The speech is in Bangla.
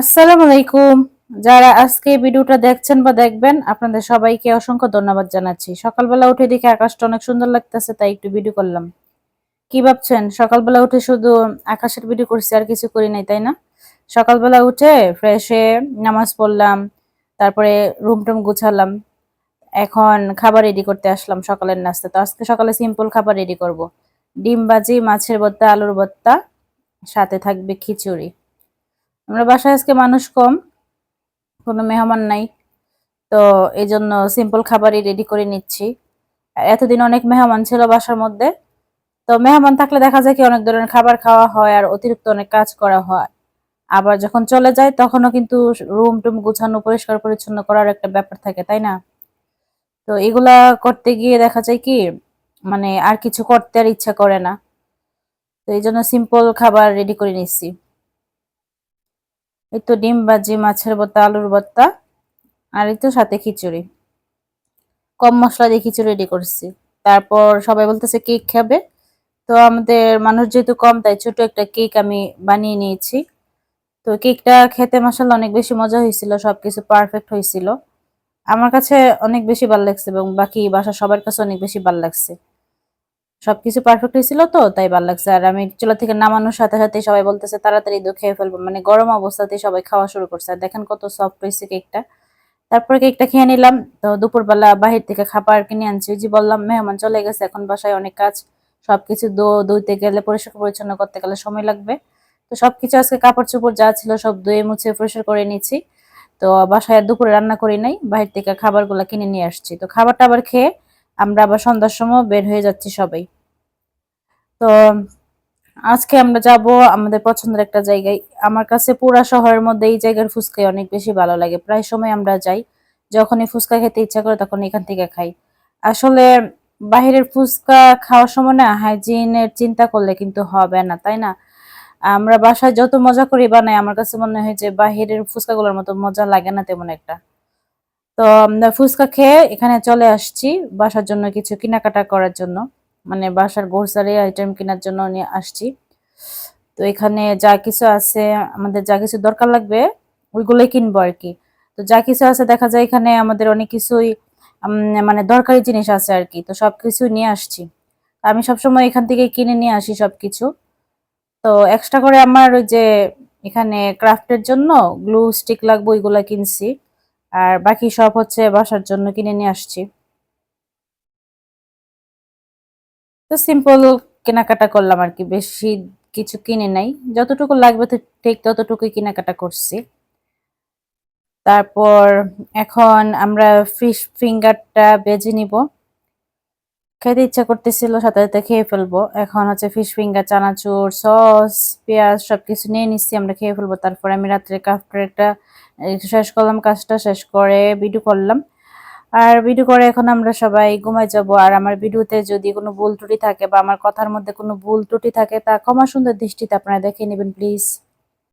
আসসালামু আলাইকুম। যারা আজকে ভিডিওটা দেখছেন বা দেখবেন, আপনাদের সবাইকে অসংখ্য ধন্যবাদ জানাচ্ছি। সকালবেলা উঠে দেখে আকাশটা অনেক সুন্দর লাগতেছে, তাই একটু ভিডিও করলাম। কি ভাবছেন? সকালবেলা উঠে শুধু আকাশের ভিডিও করছি, আর কিছু করি নাই, তাই না? সকালবেলা উঠে ফ্রেশ হয়ে নামাজ পড়লাম, তারপরে রুম টুম গুছালাম। এখন খাবার রেডি করতে আসলাম সকালের নাস্তা। তো আজকে সকালে সিম্পল খাবার রেডি করব। ডিম ভাজি, মাছের ভর্তা আলুর ভর্তা সাথে থাকবে খিচুড়ি। আমরা বাসায় আজকে মানুষ কম, কোনো মেহমান নাই। তো এই জন্য সিম্পল খাবারই রেডি করে নিচ্ছি। এতদিন অনেক মেহমান ছিল বাসার মধ্যে। তো মেহমান থাকলে দেখা যায় কি অনেক ধরনের খাবার খাওয়া হয় আর অতিরিক্ত অনেক কাজ করা হয়। আবার যখন চলে যায় তখনও কিন্তু রুম টুম গুছানো, পরিষ্কার পরিচ্ছন্ন করার একটা ব্যাপার থাকে, তাই না? তো এগুলা করতে গিয়ে দেখা যায় কি মানে আর কিছু করতে আর ইচ্ছা করে না। তো এই জন্য সিম্পল খাবার রেডি করে নিচ্ছি। এই তো ডিম ভাজি, মাছের ভর্তা আলুর ভর্তা আর এই তো সাথে খিচুড়ি। কম মশলা দিয়ে খিচুড়ি রেডি করছি। তারপর সবাই বলতেছে কেক খাবে। তো আমাদের মানুষ যেহেতু কম, তাই ছোট একটা কেক আমি বানিয়ে নিয়েছি। তো কেকটা খেতে মশলা অনেক বেশি মজা হয়েছিল, সবকিছু পারফেক্ট হয়েছিল। আমার কাছে অনেক বেশি ভালো লাগছে এবং বাকি বাসা সবার কাছে অনেক বেশি ভালো লাগছে। সবকিছু পারফেক্ট হয়েছিল তো, তাই ভালো লাগছে। আর আমি চুলা থেকে নামানোর সাথে সাথে সবাই বলতেছে, তাড়াতাড়ি দু খেয়ে ফেলব। মানে গরম অবস্থাতে সবাই খাওয়া শুরু করছে। আর দেখেন কত সফট হয়েছে কেকটা তারপরে কেকটা খেয়ে নিলাম। তো দুপুরবেলা বাহির থেকে খাবার কিনে আনছি। যে বললাম, মেহমান চলে গেছে, এখন বাসায় অনেক কাজ। সবকিছু ধুইতে গেলে, পরিষ্কার পরিচ্ছন্ন করতে গেলে সময় লাগবে। তো সবকিছু আজকে কাপড় চোপড় যা ছিল সব ধুয়ে মুছে পরিষ্কার করে নিচ্ছি তো বাসায় দুপুরে রান্না করি নাই, বাহির থেকে খাবারগুলো কিনে নিয়ে আসছি। তো খাবারটা আবার খেয়ে আমরা আবার সন্ধ্যার সময় বের হয়ে যাচ্ছি সবাই। তো আজকে আমরা যাব আমাদের পছন্দের একটা জায়গায়। আমার কাছে পুরা শহরের মধ্যে এই জায়গার ফুচকাই অনেক বেশি ভালো লাগে। প্রায় সময় আমরা যাই, যখনই ফুচকা খেতে ইচ্ছা করে তখন এখান থেকে খাই। আসলে বাহিরের ফুচকা খাওয়ার সময় না হাইজিনের চিন্তা করলে কিন্তু হবে না, তাই না? আমরা বাসায় যত মজা করি বানাই, আমার কাছে মনে হয় যে বাহিরের ফুচকাগুলোর মতো মজা লাগে না তেমন একটা। তো ফুচকা খেয়ে এখানে চলে আসছি বাসার জন্য কিছু কেনাকাটা করার জন্য। মানে বাসার গ্রোসারি আইটেম কেনার জন্য নিয়ে আসছি। তো এখানে যা কিছু আছে, আমাদের যা কিছু দরকার লাগবে, ওইগুলোই কিনবো আর কি। তো যা কিছু আছে দেখা যায় এখানে আমাদের অনেক কিছুই মানে দরকারি জিনিস আছে আর কি। তো সব কিছু নিয়ে আসছি। আমি সবসময় এখান থেকে কিনে নিয়ে আসি সব কিছু তো এক্সট্রা করে আমার ওই যে এখানে ক্রাফটের জন্য গ্লু স্টিক লাগবে, ওইগুলো কিনছি। আর বাকি সব হচ্ছে বাসার জন্য কিনে নিয়ে আসছি। তো সিম্পল কেনাকাটা করলাম আর কি, বেশি কিছু কিনে নাই। যতটুকু লাগবে ঠিক ততটুকুই কেনাকাটা করছি। তারপর এখন আমরা ফিশ ফিঙ্গারটা বেজে নিব। খেতে ইচ্ছা করতেছিল, সাথে সাথে খেয়ে ফেলব। এখন হচ্ছে ফিশ ফিঙ্গার চানাচুর সস পেঁয়াজ সবকিছু নিয়ে নিচ্ছি, আমরা খেয়ে ফেলব। তারপরে আমি রাত্রে কাফটারটা শেষ করলাম কাজটা, শেষ করে ভিডিও করলাম। আর ভিডিও করে এখন আমরা সবাই ঘুমাই যাব। আর আমার ভিডিওতে যদি কোনো ভুল ত্রুটি থাকে বা আমার কথার মধ্যে কোনো ভুল ত্রুটি থাকে, তা ক্ষমা সুন্দর দৃষ্টিতে আপনারা দেখে নেবেন প্লিজ